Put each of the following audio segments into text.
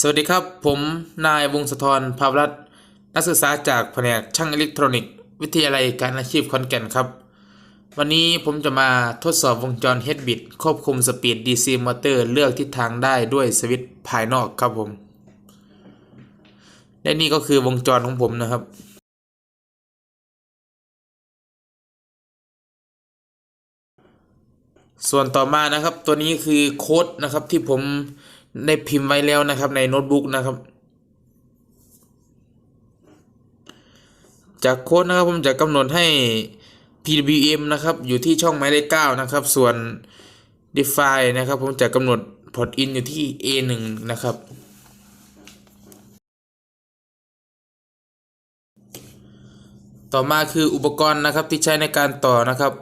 สวัสดีครับ ผมนายวงศธรภาพรัตน์นักศึกษาจากแผนกช่างอิเล็กทรอนิกส์วิทยาลัยการอาชีพขอนแก่นครับ วันนี้ผมจะมาทดสอบวงจร h บิตควบคุมสปีด DC มอเตอร์เลือกทิศทางได้ด้วยสวิตช์ภายนอกครับผม และนี่ก็คือวงจรของผมนะครับส่วนต่อมานะครับตัวนี้คือโค้ดนะครับที่ผม ได้พิมพ์ไว้แล้วนะครับในโน้ตบุ๊กนะครับ จากโค้ดนะครับผมจะกำหนดให้ PWM นะครับอยู่ที่ช่องหมายเลข9นะครับ ส่วน define นะครับ ผมจะกำหนด port in อยู่ที่ A1 นะครับ ต่อมาคืออุปกรณ์นะครับที่ใช้ในการต่อนะครับ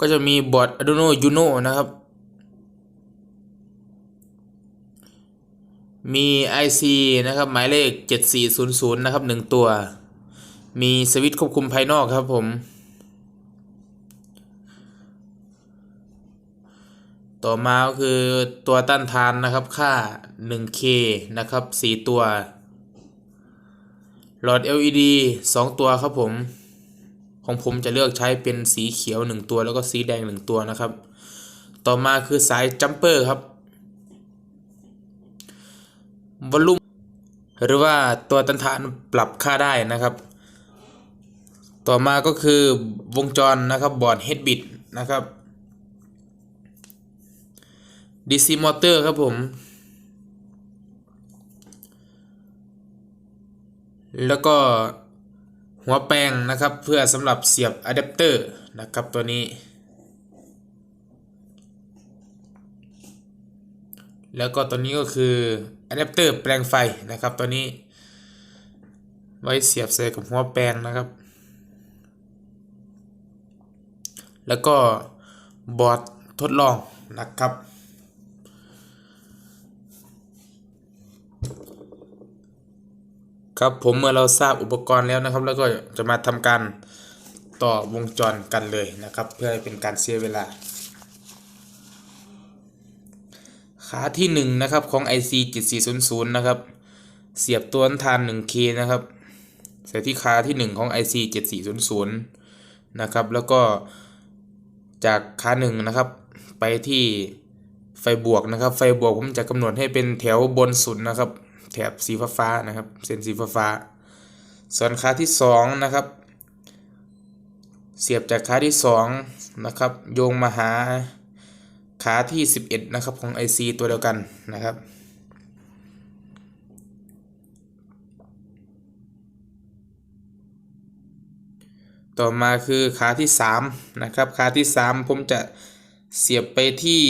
ก็จะมีบอร์ด Arduino Uno นะครับ มี IC นะครับหมายเลข 7400 นะครับ 1 ตัว มีสวิตช์ควบคุมภายนอกครับผม ต่อมาก็คือตัวต้านทานนะครับค่า 1K นะครับ 4 ตัว หลอด LED 2 ตัวครับผม ของผมจะเลือกใช้เป็นสีเขียว 1 ตัวแล้วก็สีแดง 1 ตัวนะครับ ต่อมาคือสายจัมเปอร์ครับ วอลลุ่มหรือว่าตัวต้านทานปรับค่าได้นะครับ ต่อมาก็คือวงจรนะครับบอร์ด head bit นะครับ DC motor ครับผม แล้วก็หัวแปลงนะครับเพื่อสำหรับเสียบอะแดปเตอร์นะครับตัวนี้ แล้วก็ตัวนี้ก็คืออะแดปเตอร์แปลงไฟนะครับตัวนี้ ไว้เสียบใส่กับหัวแปลงนะครับ แล้วก็บอร์ดทดลองนะครับ ครับผมเมื่อเราทราบอุปกรณ์แล้วนะครับ แล้วก็จะมาทำการต่อวงจรกันเลยนะครับ เพื่อให้เป็นการเสียเวลา ขาที่1นงนะครับของ IC 7400 นะครับ เสียบตัวต้านทาน 1K นะครับเสียบที่ขาที่ 1 ของ IC 7400 นะครับ แล้วก็จากขา1นะครับ ไปที่ไฟบวกนะครับ ไฟบวกผมจะกำหนดให้เป็นแถวบนสุดนะครับ แถบสีฟ้าๆนะครับ เส้นสีฟ้าๆส่วนขาที่ 2 นะครับ เสียบจากขาที่ 2 นะครับ โยงมาหา ขาที่ 11 นะครับของ IC ตัวเดียวกันนะครับต่อมาคือขาที่ 3 นะครับขาที่ 3 ผมจะเสียบไปที่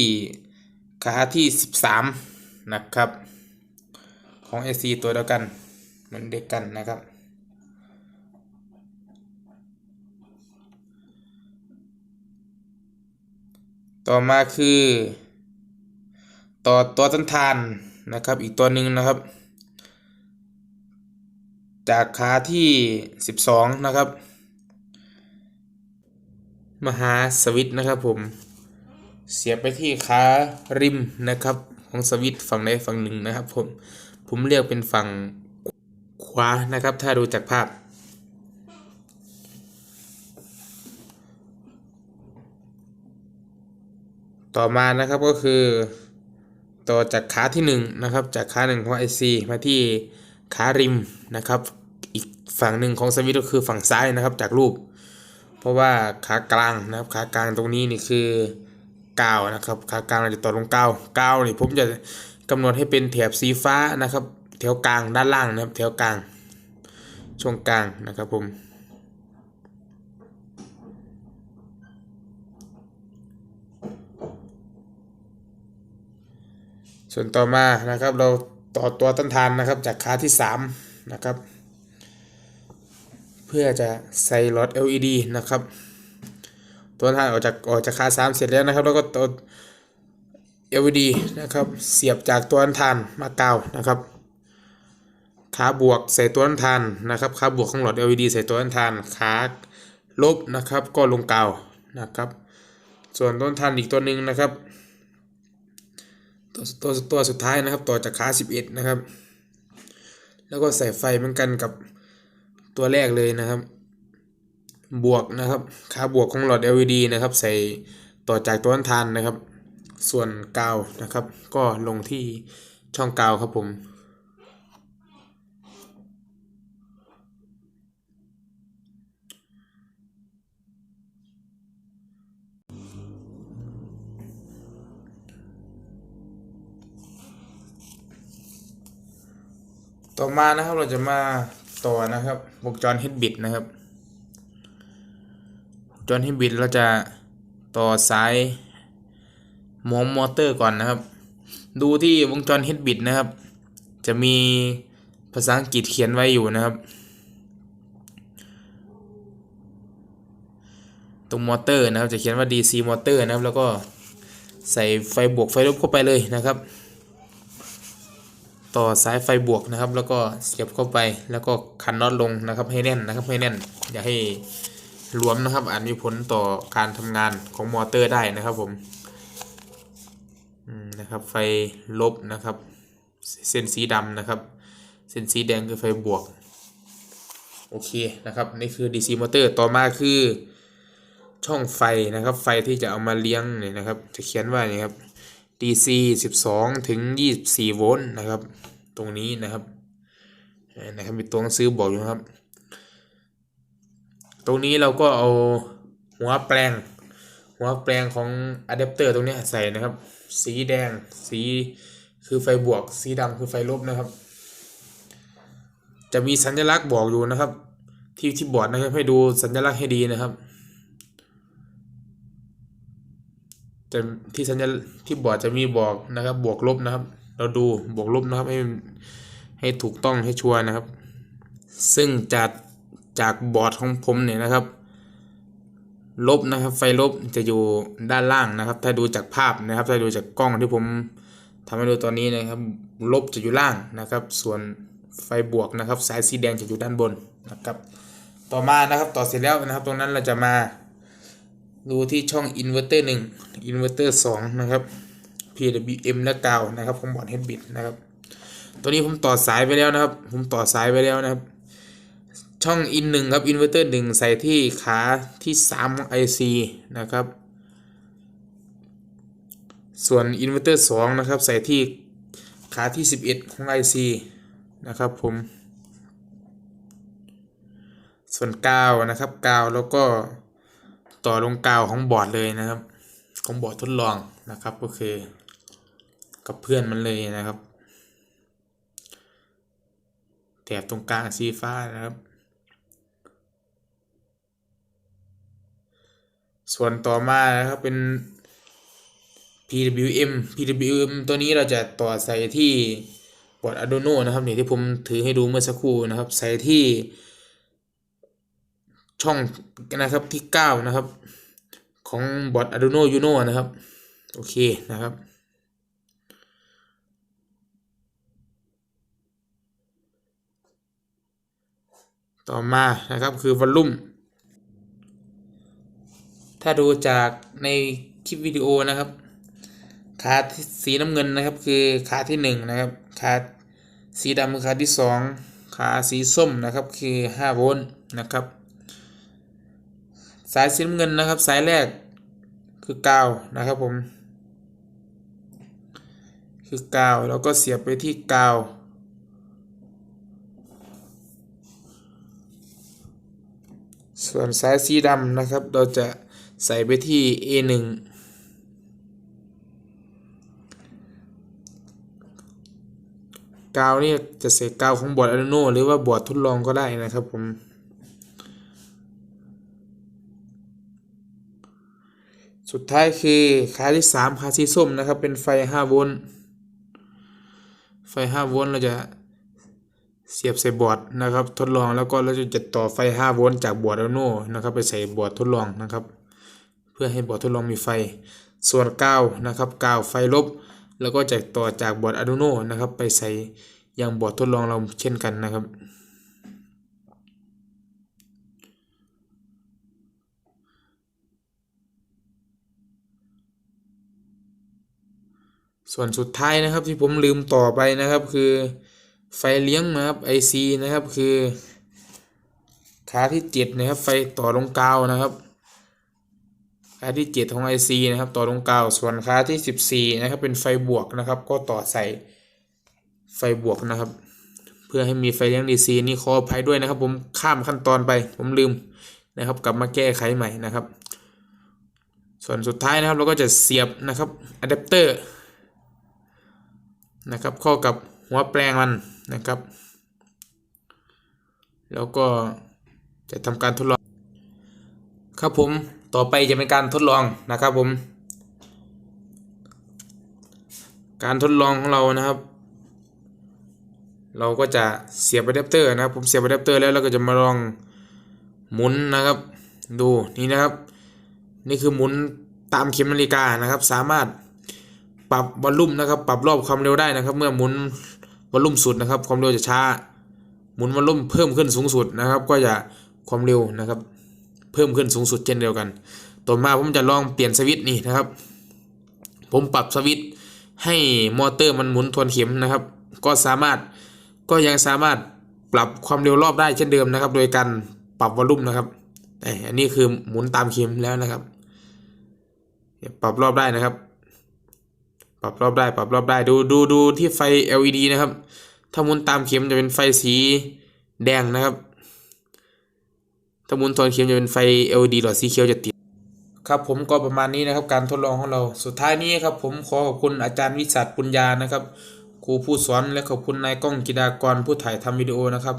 ขาที่ 13 นะครับ ของ IC ตัวเดียวกันเหมือนเด็กกันนะครับ ต่อมาคือต่อตัวต้นทานนะครับอีกตัวหนึ่งนะครับ จากขาที่ 12 นะครับ มหาสวิตนะครับผม เสียบไปที่ขาริมนะครับของสวิตฝั่งใดฝั่งหนึ่งนะครับผมผมเรียกเป็นฝั่งขวานะครับ ถ้าดูจากภาพ ต่อมานะครับก็คือ ต่อจากขาที่1นงนะครับจากขาหนึ่งของ IC มาที่ขาริมนะครับ อีกฝั่งหนึ่งของสวิตก็คือฝั่งซ้ายนะครับจากรูป เพราะว่าขากลางนะครับขากลางตรงนี้นี่คือกาวนะครับขากลางเราจะต่อลงกาวกาวนี่ผมจะกำหนดให้เป็นแถบสีฟ้านะครับแถวกลางด้านล่างนะครับแถวกลางช่วงกลางนะครับผม ส่วนต่อมานะครับเราต่อตัวต้นทานนะครับจากขาที่3นะครับเพื่อจะใส่หลอด LED นะครับ ตัวทานออกจากออกจากขา3เสร็จแล้วนะครับ แล้วก็ตัว LED นะครับเสียบจากตัวต้นทานมาเกาวนะครับขาบวกใส่ตัวต้นทานนะครับขาบวกของหลอด LED ใส่ตัวต้นทานขาลบนะครับก็ลงเกาวนะครับ ส่วนต้นทานอีกตัวหนึ่งนะครับ ตัวตัวตัวสุดท้ายนะครับ ต่อจากขา11นะครับ แล้วก็ใส่ไฟเหมือนกันกับตัวแรกเลยนะครับ บวกนะครับขาบวกของหลอด LED นะครับ ใส่ต่อจากตัวต้นทานนะครับ ส่วนกาวนะครับ ก็ลงที่ช่องกาวครับผม ต่อมานะครับเราจะมาต่อนะครับวงจรเฮดบิดนะครับวงจรเฮดบิดเราจะต่อสายมอมอเตอร์ก่อนนะครับ ดูที่วงจรเฮดบิดนะครับ จะมีภาษาอังกฤษเขียนไว้อยู่นะครับ ตรงมอเตอร์นะครับจะเขียนว่า DC มอเตอร์นะครับ แล้วก็ใส่ไฟบวกไฟลบเข้าไปเลยนะครับ ต่อสายไฟบวกนะครับ แล้วก็เสียบเข้าไปแล้วก็คันน็อตลงนะครับให้แน่นนะครับให้แน่น อย่าให้รวมนะครับอาจมีผลต่อการทำงานของมอเตอร์ได้นะครับผมนะครับไฟลบนะครับ เส้นสีดำนะครับ เส้นสีแดงคือไฟบวก โอเคนะครับนี่คือ DC มอเตอร์ต่อมาคือช่องไฟนะครับ ไฟที่จะเอามาเลี้ยงเนี่ยนะครับ จะเขียนว่านี่ครับ DC 12 ถึง 24 โวลต์นะครับ ตรงนี้นะครับนะครับมีตัวหนังสือบอกอยู่ครับ ตรงนี้เราก็เอาหัวแปลง หัวแปลงของอะแดปเตอร์ตรงนี้ใส่นะครับ สีแดงสีคือไฟบวก สีดำคือไฟลบนะครับ จะมีสัญลักษณ์บอกอยู่นะครับ ที่ที่บอร์ดนะครับให้ดูสัญลักษณ์ให้ดีนะครับ จะที่สัญญาที่บอร์ดจะมีบอกนะครับ บวกลบนะครับ เราดูบวกลบนะครับให้ให้ถูกต้องให้ชัวร์นะครับ ซึ่งจากจากบอร์ดของผมเนี่ยนะครับ ลบนะครับ ไฟลบจะอยู่ด้านล่างนะครับ ถ้าดูจากภาพนะครับ ถ้าดูจากกล้องที่ผมทำให้ดูตอนนี้นะครับ ลบจะอยู่ล่างนะครับ ส่วนไฟบวกนะครับ สายสีแดงจะอยู่ด้านบนนะครับ ต่อมานะครับต่อเสร็จแล้วนะครับ ตรงนั้นเราจะมา ดูที่ช่องอินเวอร์เตอร์หนึ่งอินเวอร์เตอร์สองนะครับ PWM และกาวนะครับของบอร์ดเฮดบิดนะครับ ตัวนี้ผมต่อสายไปแล้วนะครับ ผมต่อสายไปแล้วนะครับ ช่องอินหนึ่งครับอินเวอร์เตอร์หนึ่งใส่ที่ขาที่สามของ IC นะครับ ส่วนอินเวอร์เตอร์สองนะครับ ใส่ที่ขาที่สิบเอ็ดของ IC นะครับผม ส่วนกาวนะครับกาวแล้วก็ ต่อลงกาวของบอร์ดเลยนะครับ ของบอร์ดทดลองนะครับ ก็คือ กับเพื่อนมันเลยนะครับแถบตรงกลางสีฟ้านะครับ ส่วนต่อมานะครับเป็น PWM PWM ตัวนี้เราจะต่อใส่ที่บอร์ด Arduino นะครับนี่ที่ผมถือให้ดูเมื่อสักครู่นะครับ ใส่ที่ ช่องนะครับที่ 9 นะครับ ของบอร์ด Arduino Uno นะครับ โอเคนะครับ ต่อมานะครับคือวอลลุ่ม ถ้าดูจากในคลิปวิดีโอนะครับ ขาที่สีน้ำเงินนะครับ คือขาที่ 1 นะครับ ขาสีดำคือขาที่ 2 ขาสีส้มนะครับคือ 5 โวลต์นะครับ สายสีน้ำเงินนะครับ สายแรกคือกาวนะครับผม คือกาวแล้วก็เสียบไปที่กาว ส่วนสายสีดำนะครับ เราจะใส่ไปที่ A1 กาวนี่จะใส่กาวของบอร์ด Arduino หรือว่าบอร์ดทดลองก็ได้นะครับผม สุดท้ายคือขาที่3ขาสีส้มนะครับ เป็นไฟ 5 โวลต์ ไฟ 5 โวลต์เราจะเสียบใส่บอร์ดนะครับ ทดลองแล้วก็เราจะต่อไฟ 5 โวลต์จากบอร์ด Arduino นะครับ ไปใส่บอร์ดทดลองนะครับ เพื่อให้บอร์ดทดลองมีไฟ ส่วนกาวนะครับกาวไฟลบ แล้วก็จะต่อจากบอร์ด Arduino นะครับ ไปใส่ยังบอร์ดทดลองเราเช่นกันนะครับ ส่วนสุดท้ายนะครับที่ผมลืมต่อไปนะครับ คือไฟเลี้ยงนะครับ IC นะครับคือขาที่เจ็ดนะครับ ไฟต่อลงกาวนะครับขาที่เจ็ดของ IC นะครับ ต่อลงกาว ส่วนขาที่สิบสี่นะครับ เป็นไฟบวกนะครับ ก็ต่อใส่ไฟบวกนะครับ เพื่อให้มีไฟเลี้ยง DC นี่ขออภัยด้วยนะครับ ผมข้ามขั้นตอนไป ผมลืมนะครับ กลับมาแก้ไขใหม่นะครับ ส่วนสุดท้ายนะครับเราก็จะเสียบนะครับอะแดปเตอร์ นะครับ เข้ากับหัวแปลงมันนะครับ แล้วก็จะทำการทดลอง ครับผมต่อไปจะเป็นการทดลองนะครับผม การทดลองของเรานะครับ เราก็จะเสียบอะแดปเตอร์นะครับ ผมเสียบอะแดปเตอร์แล้วเราก็จะมาลองหมุนนะครับ ดูนี่นะครับ นี่คือหมุนตามเข็มนาฬิกานะครับ สามารถ ปรับวอลลุ่มนะครับ ปรับรอบความเร็วได้นะครับ เมื่อหมุนวอลลุ่มสุดนะครับ ความเร็วจะช้า หมุนวอลลุ่มเพิ่มขึ้นสูงสุดนะครับ ก็จะความเร็วนะครับ เพิ่มขึ้นสูงสุดเช่นเดียวกัน ต่อมาผมจะลองเปลี่ยนสวิตช์นี่นะครับ ผมปรับสวิตช์ให้มอเตอร์มันหมุนทวนเข็มนะครับ ก็สามารถก็ยังสามารถปรับความเร็วรอบได้เช่นเดิมนะครับ โดยการปรับวอลลุ่มนะครับเอ้ยอันนี้คือหมุนตามเข็มแล้วนะครับ ปรับรอบได้นะครับ ปรับรอบได้ปรับรอบได้ดูดูดูที่ไฟ LED นะครับ ถ้ามุนตามเข็มจะเป็นไฟสีแดงนะครับ ถ้ามุนทวนเข็มจะเป็นไฟ LED หลอดสีเขียวจะติดครับผมก็ประมาณนี้นะครับการทดลองของเราสุดท้ายนี้ครับผมขอขอบคุณอาจารย์วิสัทปุญญานะครับครูผู้สอนและขอบคุณนายก้องกิดากรผู้ถ่ายทำวิดีโอนะครับ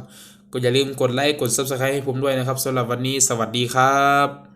ก็อย่าลืมกดไลค์กด Subscribe ให้ผมด้วยนะครับสำหรับวันนี้สวัสดีครับ